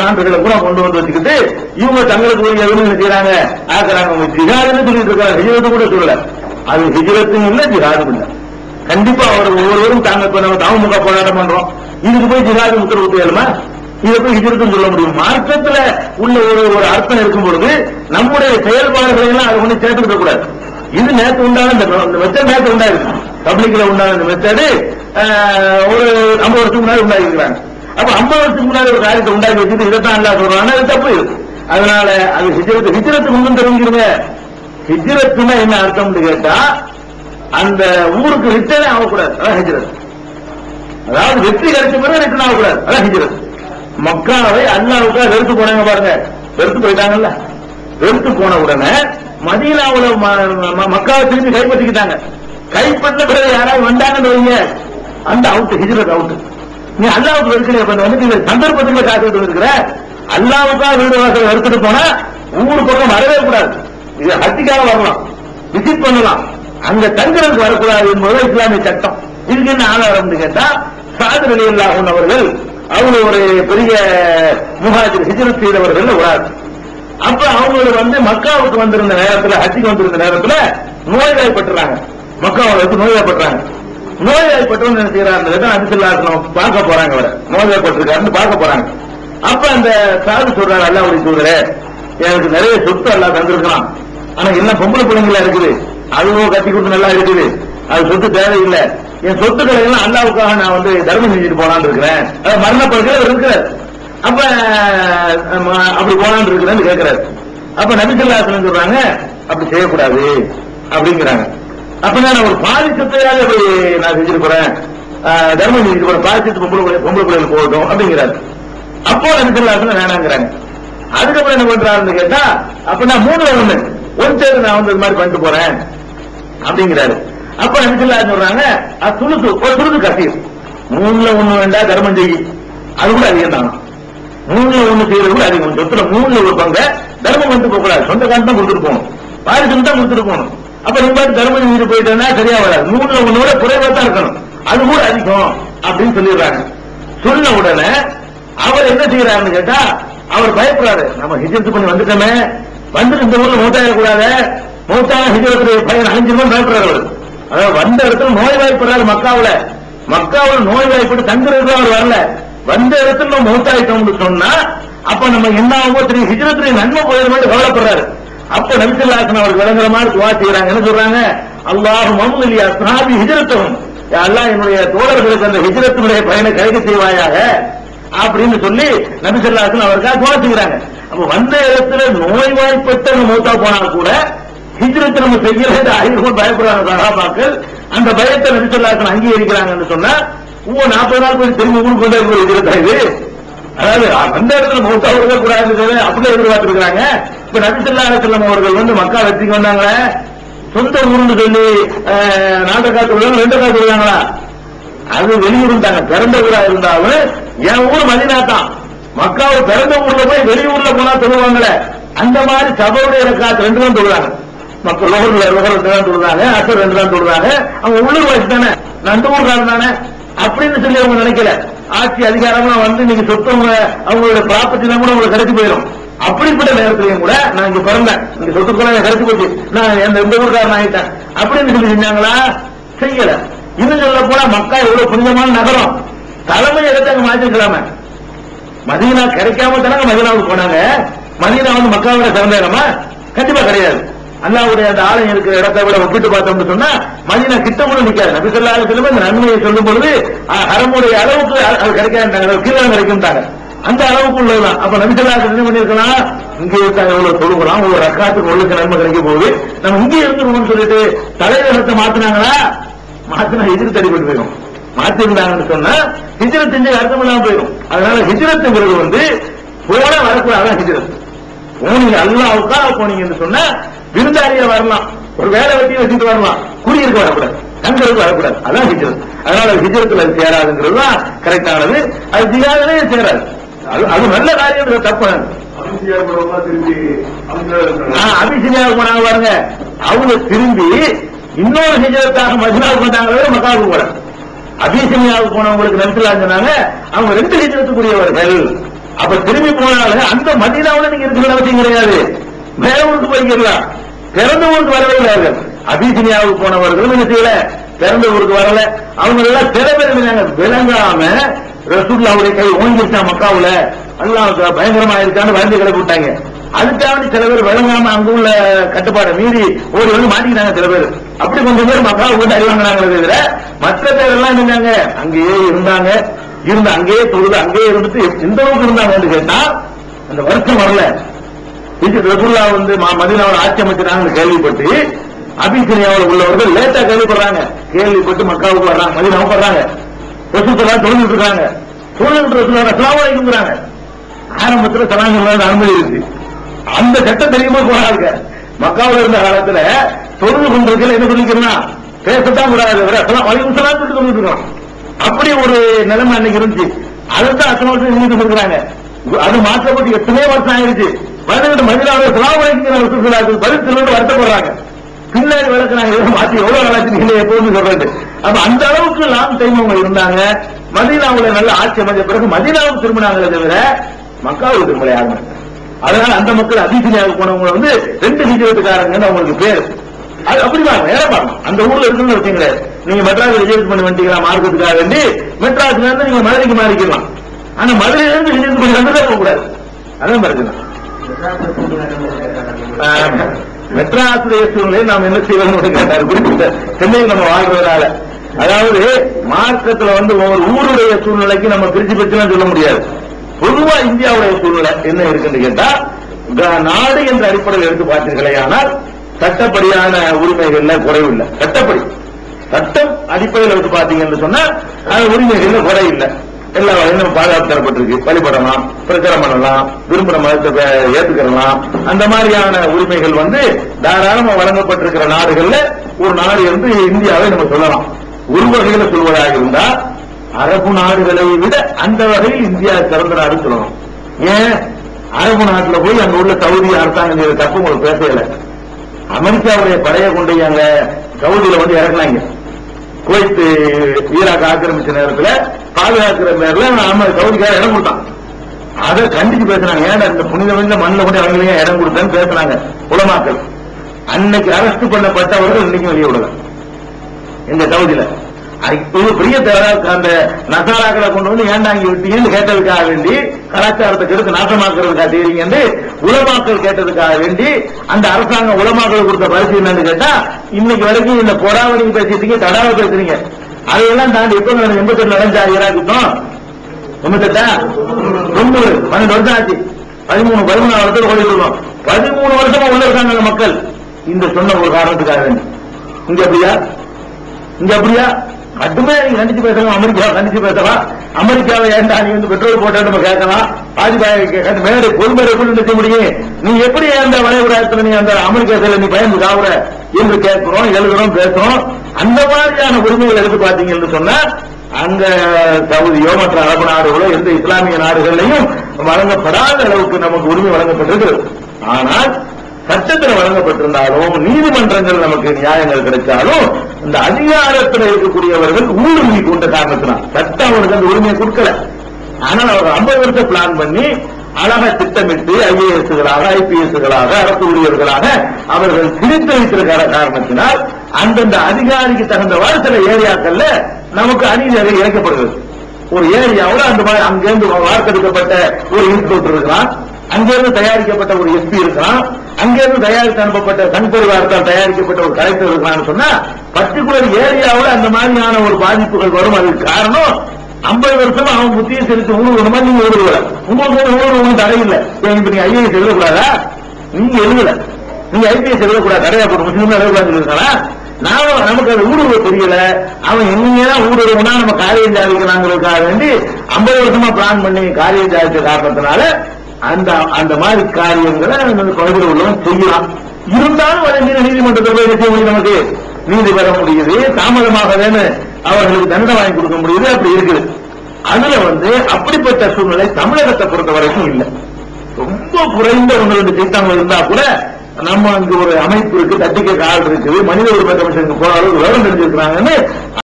சான்றுகளை கூட கொண்டு வந்து வச்சுக்கிட்டு இவங்க தங்களுக்கு உரிய எதுவும் என்ன செய்யறாங்க ஆக்குறாங்க அவங்க ஜிஹாதுன்னு சொல்லிட்டு இருக்காங்க. ஹிஜரத்து கூட சொல்லல. அது ஹிஜரத்தும் இல்ல ஜிஹாதும் இல்ல. கண்டிப்பா அவர் ஒவ்வொருவரும் தாங்க இப்ப நம்ம தாமுக போராட்டம் பண்றோம். இதுக்கு போய் ஜிகாது உத்தரவு தேடுமா இதை போய் ஹிஜரத்தும் சொல்ல முடியும். மார்க்கத்துல உள்ள ஒரு ஒரு அர்த்தம் இருக்கும் பொழுது நம்முடைய செயல்பாடுகளை எல்லாம் அது ஒண்ணு சேர்த்துக்கிட்ட கூடாது. இது நேற்று உண்டான இந்த மெத்தட் நேற்று உண்டாயிருக்கு. பப்ளிக்ல உண்டான இந்த மெத்தடு ஒரு ஐம்பது வருஷத்துக்கு முன்னாடி உண்டாயிருக்கிறாங்க. அப்ப ஐம்பது வருஷத்துக்கு முன்னாடி ஒரு காரியத்தை உண்டாக்கி வச்சுட்டு இதைத்தான் அல்லா சொல்றாங்க அது தப்பு. அதனால அது ஹிஜரத்து ஹிஜரத்து முன்னும் தெரிஞ்சிருங்க ஹிஜரத்துனா என்ன அர்த்தம்னு கேட்டா அந்த ஊருக்கு ரிட்டனே ஆகக்கூடாது. அதான் ஹிஜரத். அதாவது வெற்றி கிடைச்ச பிறகு ரிட்டர்ன் ஆகக்கூடாது. அதான் ஹிஜரத். மக்காவை அல்லாவுக்காக வெறுத்து போனாங்க பாருங்க. வெறுத்து போயிட்டாங்கல்ல. வெறுத்து போன உடனே மதீனாவுல ம- மக்காவை திரும்பி கைப்பற்றிக்கிட்டாங்க. கைப்பற்ற பிறகு யாராவது வந்தாங்கன்னு வைங்க. அந்த அவுட் ஹிஜரத் அவுட் நீ அல்லாவுக்கு வெறுக்கிறீங்க இப்ப வந்து நீங்க காத்து இருக்கிற? அல்லாவுக்காக வீடு வாசல் வெறுத்துட்டு போனா ஊர் பக்கம் வரவே கூடாது. இது ஹத்திக்காக வரலாம். விசிட் பண்ணலாம். அங்க தங்குறதுக்கு வரக்கூடாது என்பது இஸ்லாமிய சட்டம். இதுக்கு என்ன ஆதாரம் கேட்டா சாதர் அலி அல்லாஹன் அவர்கள் அவங்க ஒரு பெரிய முகாஜர் ஹிஜரத் செய்தவர்கள் ஒரு ஆள் அப்ப அவங்க வந்து மக்காவுக்கு வந்திருந்த நேரத்துல ஹஜ்ஜிக்கு வந்திருந்த நேரத்துல நோய்வாய்ப்பட்டுறாங்க. மக்காவை வந்து நோய்வாய்ப்பட்டுறாங்க. நோய்வாய்ப்பட்டவங்க என்ன செய்யறாங்க அதிசல்லாசனம் பார்க்க போறாங்க அவரை. நோய்வாய்ப்பட்டிருக்காருன்னு பார்க்க போறாங்க. அப்ப அந்த சாது சொல்றாரு அல்ல உடைய தூதரே எனக்கு நிறைய சொத்து எல்லாம் தந்திருக்கலாம் ஆனா என்ன பொம்பளை பிள்ளைங்களா இருக்குது? அதுவும் கட்டி கொடுத்து நல்லா இருக்குது. அது சொத்து தேவையில்லை. என் சொத்துக்களை எல்லாம் அல்லாவுக்காக நான் வந்து தர்மம் செஞ்சுட்டு போலான்னு இருக்கிறேன். மரணப்படுகிற இருக்கிறார். அப்ப அப்படி போலான்னு இருக்கிறேன்னு கேட்கிறாரு அப்ப நபிசல்லாசனம் சொல்றாங்க அப்படி செய்யக்கூடாது அப்படிங்கிறாங்க. அப்ப நான் ஒரு பாதிச்சத்தையாக போய் நான் செஞ்சுட்டு போறேன் தர்மம் செஞ்சுட்டு போறேன் பொம்பளை பொம்பளை பிள்ளைகள் போகட்டும் அப்படிங்கிறாரு. அப்போ நபிசல்லாசனம் வேணாங்கிறாங்க. அதுக்கப்புறம் என்ன பண்றாருன்னு கேட்டா அப்ப நான் மூணு ஒண்ணு. ஒன் சேர் நான் வந்து இது மாதிரி பண்ணிட்டு போறேன். அப்படிங்கிறாரு. அப்ப நபிசல்லா சொல்றாங்க அது துளுக்கு ஒரு துளுக்கு கசீர். மூணுல ஒண்ணு வேண்டாம் தர்மம் செய்யி. அது கூட அதிகம் தான். மூணுல ஒண்ணு செய்யறது கூட அதிகம். சொத்துல மூணுல ஒரு பங்க தர்மம் வந்து போக கூடாது சொந்த காசு தான் கொடுத்துட்டு போகணும். பாரிசம் தான் கொடுத்துட்டு போகணும். அப்ப நீங்க பாட்டு தர்மம் செஞ்சுட்டு போயிட்டேன்னா சரியா வராது. மூணுல ஒண்ணோட குறைவா தான் இருக்கணும். அது கூட அதிகம் அப்படின்னு சொல்லிடுறாங்க. சொன்ன உடனே அவர் என்ன செய்யறாருன்னு கேட்டா அவர் பயப்படுறாரு. நம்ம ஹிஜரத்து பண்ணி வந்துட்டோமே. வந்துட்டு இந்த ஊர்ல மூத்தாயிட கூடாது மூத்தான ஹிஜரத்துடைய பையன் அழிஞ்சிருமோ பயப்படுறாரு அவர். அதாவது வந்த இடத்துல நோய் வாய்ப்படுறாரு மக்காவில. மக்காவில் நோய் வாய்ப்பட்டு தங்குறதுக்கு அவர் வரல. வந்த இடத்துல நம்ம மூத்தாயிட்டோம்னு சொன்னா அப்ப நம்ம என்ன ஆகும் தெரியும். ஹிஜரத்துடைய நன்மை போயிடும் கவலைப்படுறாரு. அப்ப நபிசல்லாசன் அவருக்கு விளங்குற மாதிரி துவா சொல்றாங்க? அல்லாஹ் மமுலி அஸ்ஹாபி ஹிஜரத்தவும் அல்லாஹ் என்னுடைய தோழர்களுக்கு அந்த ஹிஜரத்தினுடைய பயனை கைது செய்வாயாக அப்படின்னு சொல்லி நபிசல்லாசன் அவருக்காக துவா செய்யறாங்க அப்ப வந்த இடத்துல நோய்வாய்ப்பட்ட மூத்தா போனா கூட ஹிஜ்ரத்தை நம்ம செய்யறது அதிகமாக பயப்படுறாங்க சகாபாக்கள். அந்த பயத்தை நபிசல்லாசன் அங்கீகரிக்கிறாங்கன்னு சொன்னா ஓ நாற்பது நாள் போய் திரும்ப ஊருக்கு கொண்டே போய் ஹிஜ்ரத்தா இது அதாவது அந்த இடத்துல மௌத்தா இருக்க கூடாது அப்படியே எதிர்பார்த்திருக்கிறாங்க. இப்ப நபிசல்லா செல்லம் அவர்கள் வந்து மக்கா வெற்றிக்கு வந்தாங்களே? சொந்த ஊர்னு சொல்லி நாட்டை காத்து விடுவாங்க ரெண்டு காத்து விடுவாங்களா அது வெளியூருந்தாங்க பிறந்த ஊரா இருந்தாலும் என் ஊர் மதினா தான். மக்காவை பிறந்த ஊர்ல போய் வெளியூர்ல போனா தொழுவாங்களே அந்த மாதிரி சபையுடைய காத்து ரெண்டு தான் தொழுவாங்க மக்கள் லோகர்ல லோகர் ரெண்டு தான் தொழுவாங்க அசர் ரெண்டு தான் தொழுவாங்க அவங்க உள்ளூர் வயசு தானே. நண்டு ஊர்காரன் தானே. அப்படின்னு சொல்லி அவங்க நினைக்கல. ஆட்சி அதிகாரம்லாம் வந்து நீங்க சொத்தவங்க அவங்களோட ப்ராப்பர்ட்டி தான் கூட உங்களுக்கு கிடைச்சு போயிடும் அப்படிப்பட்ட நேரத்திலையும் கூட நான் இங்க பிறந்தேன். இங்க சொத்து போல கருத்து போச்சு. நான் இந்த எந்த ஊருக்காரன் ஆயிட்டேன். அப்படின்னு சொல்லி செஞ்சாங்களா செய்யல. இது சொல்ல போல மக்கா எவ்வளவு புனிதமான நகரம். தலைமை இடத்தை அங்க மாத்திருக்கலாம. மதினா கிடைக்காம தானே மதினாவுக்கு போனாங்க. மதீனா வந்து மக்காவோட சிறந்த இடமா? கண்டிப்பா கிடையாது. அல்லாவுடைய அந்த ஆலயம் இருக்கிற இடத்தை விட ஒப்பிட்டு பார்த்தோம்னு சொன்னா மதீனா கிட்ட கூட நிக்காது. நபி சொல்லா இந்த நன்மையை சொல்லும் பொழுது ஹரமுடைய அளவுக்கு அது கிடைக்காது கீழே கிடைக்கும்ட்டாங்க அந்த அளவுக்கு உள்ளதுதான் அப்ப நபி என்ன பண்ணிருக்கலாம் இங்க இருக்கா எவ்வளவு தொழுகலாம் ஒரு ரக்காத்துக்கு உள்ளுக்கு நன்மை கிடைக்க போகுது. நம்ம இங்கே இருந்துருவோம்னு சொல்லிட்டு தலைவரத்தை மாத்தினாங்களா? மாத்தினா எதிர் தடிபட்டு போயிடும். மாத்திருந்தாங்கன்னு சொன்னா ஹிஜ்ரத் செஞ்சு அர்த்தம் இல்லாம போயிடும். அதனால ஹிஜ்ரத்துங்கிறது வந்து போன வரக்கூடாது ஹிஜ்ரத். போனீங்க அல்லாவுக்கா போனீங்கன்னு சொன்னா விருந்தாளியா வரலாம். ஒரு வேலை வெட்டி வச்சுட்டு வரலாம். குடியிருக்க வரக்கூடாது. தங்களுக்கு வரக்கூடாது. அதான் ஹிஜரத். அதனால ஹிஜரத்துல அது சேராதுங்கிறது தான் கரெக்டானது அது ஜியாதிலே சேராது. அது அது நல்ல காரியம் தப்பு. அபிஷேகம் அவங்க போனாங்க பாருங்க. அவங்க திரும்பி இன்னொரு ஹிஜரத்தாக மதினாவுக்கு வந்தாங்களே மக்காவுக்கு போல. அபிஷினியாவுக்கு போனவங்களுக்கு நபிசுல்லா சொன்னாங்க அவங்க ரெண்டு ஹிஜரத்துக்குரியவர்கள் அப்ப திரும்பி போனாலும் அந்த மதீனாவுல நீங்க இருக்கிற அவசியம் கிடையாது. வேற ஊருக்கு போய்க்கலாம் பிறந்த ஊருக்கு வரவே இல்லை அவர்கள் அபிசினியாவுக்கு போனவர்களும் என்ன செய்யல? பிறந்த ஊருக்கு வரல. அவங்க எல்லாம் திறமை விளங்காம ரசூல்லாவுடைய கை ஓங்கிருச்சா மக்காவுல? அல்லா பயங்கரமா இருக்கான்னு வந்து கிளப்பி விட்டாங்க. அதுக்காக சில பேர் விளங்காம அங்க உள்ள கட்டுப்பாடை மீறி ஓடி வந்து மாட்டிக்கிட்டாங்க சில பேர். அப்படி கொஞ்சம் பேர் மக்காவை போட்டு அறிவாங்கனாங்களே தவிர மற்ற பேர் எல்லாம் இருந்தாங்க அங்கேயே இருந்தாங்க. இருந்து அங்கேயே தொழுது அங்கேயே இருந்துட்டு எந்த அளவுக்கு இருந்தாங்கன்னு கேட்டா அந்த வருஷம் வரல. இது ரசூல்லா வந்து ம- ஆட்சி அமைச்சிட்டாங்கன்னு கேள்விப்பட்டு அபிசனியாவில் உள்ளவர்கள் லேட்டா கேள்விப்படுறாங்க. கேள்விப்பட்டு மக்காவுக்கு வர்றாங்க மதீனாவுக்கு வர்றாங்க. ரசூல்லா தொழுந்துட்டு இருக்காங்க. தொழுந்துட்டு ரசூல்லா அஸ்ஸலாமு அலைக்கும்ங்கறாங்க ஆரம்பத்தில் சலாங்கள் அனுமதி இருக்கு. அந்த சட்டம் தெரியுமா போறாங்க மக்காவில் இருந்த காலத்துல தொழுது கொண்டிருக்கல என்ன சொல்லிக்கிறோம்னா பேசத்தான் கூடாது. அஸ்ஸலாம் வலைக்கும் சலாம் சொல்லிட்டு தொழுதுட்டு இருக்கோம் அப்படி ஒரு நிலைமை அன்னைக்கு இருந்துச்சு. அதுதான் அத்தனை வருஷம் செஞ்சுட்டு இருக்கிறாங்க அது மாற்றப்பட்டு எத்தனையோ வருஷம் ஆயிருச்சு பதினெட்டு மதினாவில் சிலாவணிக்கு பதில் சிலர் வருத்தப்படுறாங்க. பின்னாடி விளக்குறாங்க இதை மாத்தி எவ்வளவு நாளாச்சு நீங்க எப்போது சொல்றது? அப்ப அந்த அளவுக்கு லாங் டைம் அவங்க இருந்தாங்க மதீனாவுல நல்ல ஆட்சி அமைஞ்ச பிறகு மதீனாவுக்கு திரும்பினாங்களே தவிர மக்காவுக்கு திரும்பல யாருமே அதனால அந்த மக்கள் அதிசனியாக போனவங்க வந்து ரெண்டு ஹிஜரத்துக்காரங்கன்னு அவங்களுக்கு பேர். அது அப்படிதான் வேற பாருங்க. அந்த ஊர்ல இருக்குன்னு விஷயம் கிடையாது நீங்க மெட்ராஸ் ரிஜெக்ட் பண்ணி வந்துட்டீங்களா மார்க்கத்துக்காக வேண்டி? மெட்ராஸ்ல இருந்து நீங்க மதுரைக்கு மாறிக்கலாம். ஆனா மதுரையில இருந்து ரிஜெக்ட் பண்ணி வந்து போக கூடாது அதான் பிரச்சனை. மெட்ராஸுடைய சூழ்நிலை நாம் என்ன செய்வோம்னு கேட்டார். குறிப்பிட்ட சென்னையில் நம்ம வாழ்றதுனால. அதாவது மார்க்கத்துல வந்து ஒவ்வொரு ஊருடைய சூழ்நிலைக்கு நம்ம பிரிச்சு பிரிச்சுலாம் சொல்ல முடியாது. பொதுவா இந்தியாவுடைய சூழ்நிலை என்ன இருக்குன்னு கேட்டா நாடு என்ற அடிப்படையில் எடுத்து பார்த்தீர்களே ஆனால் சட்டப்படியான உரிமைகள்ல குறைவில்லை. சட்டப்படி. சட்டம் அடிப்படையில் எடுத்து பார்த்தீங்கன்னு சொன்னா அது உரிமைகள்ல குறை இல்லை எல்லா வகையிலும் பாதுகாப்பு தரப்பட்டிருக்கு வழிபடலாம் பிரச்சாரம் பண்ணலாம் விரும்புற மதத்தை பே- ஏத்துக்கலாம் அந்த மாதிரியான உரிமைகள் வந்து தாராளமா வழங்கப்பட்டிருக்கிற நாடுகள்ல ஒரு நாடு வந்து இந்தியாவை நம்ம சொல்லலாம். ஒரு வகையில சொல்வதாக இருந்தா அரபு நாடுகளை விட அந்த வகையில் இந்தியா சிறந்த நாடு சொல்லணும். ஏன்? அரபு நாட்டுல போய் அங்க உள்ள சவுதி அரசாங்கம் செய்த தப்பு உங்களுக்கு பேசல அமெரிக்காவுடைய படையை கொண்டு அங்க சவுதியில வந்து இறக்குனாங்க. குவைத்து ஈராக் ஆக்கிரமிச்ச நேரத்தில் பாதுகாக்கிற பேர்ல நம்ம சவுதிக்காக இடம் கொடுத்தான். அதை கண்டிச்சு பேசுனாங்க. ஏன்னா இந்த புனித மண்ணில் கூட அவங்களையும் இடம் கொடுத்தேன்னு பேசுறாங்க உலமாக்கள். அன்னைக்கு அரெஸ்ட் பண்ணப்பட்டவர்கள் இன்னைக்கு வெளியே விடுறாங்க இந்த சவுதியில. அதுக்கு ஒரு பெரிய அந்த நசாராக்களை கொண்டு வந்து ஏன்டா இங்க விட்டீங்கன்னு கேட்டதுக்காக வேண்டி கலாச்சாரத்தை கெடுத்து நாசமாக்குறதுக்காக செய்றீங்கன்னு உலமாக்கள் கேட்டதுக்காக வேண்டி அந்த அரசாங்கம் உலமாக்கள் கொடுத்த பரிசு என்னன்னு கேட்டா இன்னைக்கு வரைக்கும் இந்த பொறாவணி பேசிட்டீங்க தடாவை பேசுறீங்க. அதையெல்லாம் தாண்டி எப்ப நடந்து எண்பத்தி எட்டு நடந்தா ஈராக்கிட்டோம் எண்பத்தெட்டா? தொண்ணூறு பன்னெண்டு வருஷம் ஆச்சு. பதிமூணு பதிமூணு வருஷத்துல ஓடி இருக்கோம். பதிமூணு வருஷமா உள்ள இருக்காங்க மக்கள். இந்த சொன்ன ஒரு காரணத்துக்காக வேண்டி. இங்க அப்படியா? இங்க அப்படியா? மட்டுமே நீங்க கண்டிச்சு பேசலாம் அமெரிக்கா கண்டிச்சு பேசலாம். அமெரிக்காவை ஏண்டா நீ வந்து பெட்ரோல் போட்டா நம்ம கேட்கலாம்? பாதிப்பாக மேடு பொறுமையை கொண்டு நிற்க முடியும். நீ எப்படி அந்த வளைகுடாயத்துல நீ அந்த அமெரிக்கா சைடுல நீ பயந்து காவுற என்று கேட்கிறோம் எழுதுறோம் பேசுறோம். அந்த மாதிரியான உரிமைகள் எடுத்து பாத்தீங்கன்னு சொன்னா அங்க சவுதியோ மற்ற அரபு நாடுகளோ எந்த இஸ்லாமிய நாடுகள்லையும் வழங்கப்படாத அளவுக்கு நமக்கு உரிமை வழங்கப்பட்டிருக்கிறது ஆனால் சட்டத்தில் வழங்கப்பட்டிருந்தாலும் நீதிமன்றங்கள் நமக்கு நியாயங்கள் கிடைச்சாலும் இந்த அதிகாரத்தில் இருக்கக்கூடியவர்கள் ஊடுருவி கொண்ட காரணத்தினால் சட்டம் அவர்கள் அந்த உரிமையை கொடுக்கல. ஆனால் அவர் ஐம்பது வருஷம் பிளான் பண்ணி அழகா திட்டமிட்டு ஐஏஎஸ்களாக ஐபிஎஸ்களாக அரசு ஊழியர்களாக அவர்கள் பிரித்து வைத்திருக்கிற காரணத்தினால் அந்தந்த அதிகாரிக்கு தகுந்தவாறு சில ஏரியாக்கள்ல நமக்கு அநீதி இழைக்கப்படுகிறது. ஒரு ஏரியாவோட அந்த மாதிரி அங்கிருந்து வார்த்தெடுக்கப்பட்ட ஒரு இன்ஸ்பெக்டர் இருக்கிறான் அங்கிருந்து தயாரிக்கப்பட்ட ஒரு எஸ்பி இருக்கான். அங்கிருந்து தயாரித்து அனுப்பப்பட்ட சன்பரிவாரத்தால் தயாரிக்கப்பட்ட ஒரு கலெக்டர் இருக்கான்னு சொன்னா பர்டிகுலர் ஏரியாவில் அந்த மாதிரியான ஒரு பாதிப்புகள் வரும். அதுக்கு காரணம் ஐம்பது வருஷம் அவன் புத்தியை செலுத்தி ஊடுருவ நீங்க ஊடுருவல உங்களுக்கு ஊடுருவ ஒன்றும் தடை இல்லை. இப்ப நீங்க ஐஏஎஸ் எழுதக்கூடாதா நீங்க எழுதல. நீங்க ஐபிஎஸ் எழுதக்கூடாது தடையா போட்டு முஸ்லீம் எழுதக்கூடாதுன்னு இருக்கானா நமக்கு அது ஊடுருவ தெரியல. அவன் எங்கேதான் ஊடுருவனா நம்ம காரியம் ஜாதிக்கிறாங்கிறதுக்காக வேண்டி ஐம்பது வருஷமா பிளான் பண்ணி காரியம் ஜாதிக்க காரணத்தினால அந்த அந்த மாதிரி காரியங்களை குழந்தைகள் உள்ளவன் செய்யலாம். இருந்தாலும் அதை நீதிமன்றத்தில் போய் செய்ய முடியும் நமக்கு. நீதி பெற முடியுது தாமதமாக வேணும். அவர்களுக்கு தண்டனை வாங்கி கொடுக்க முடியுது அப்படி இருக்குது. அதுல வந்து அப்படிப்பட்ட சூழ்நிலை தமிழகத்தை பொறுத்த வரைக்கும் இல்லை. ரொம்ப குறைந்த ஒன்று ரெண்டு திட்டங்கள் இருந்தா கூட நம்ம அங்கு ஒரு அமைப்பு இருக்கு தட்டிக்க கால் இருக்குது மனித உரிமை கமிஷனுக்கு போற அளவுக்கு விவரம் தெரிஞ்சிருக்கிறாங்கன்னு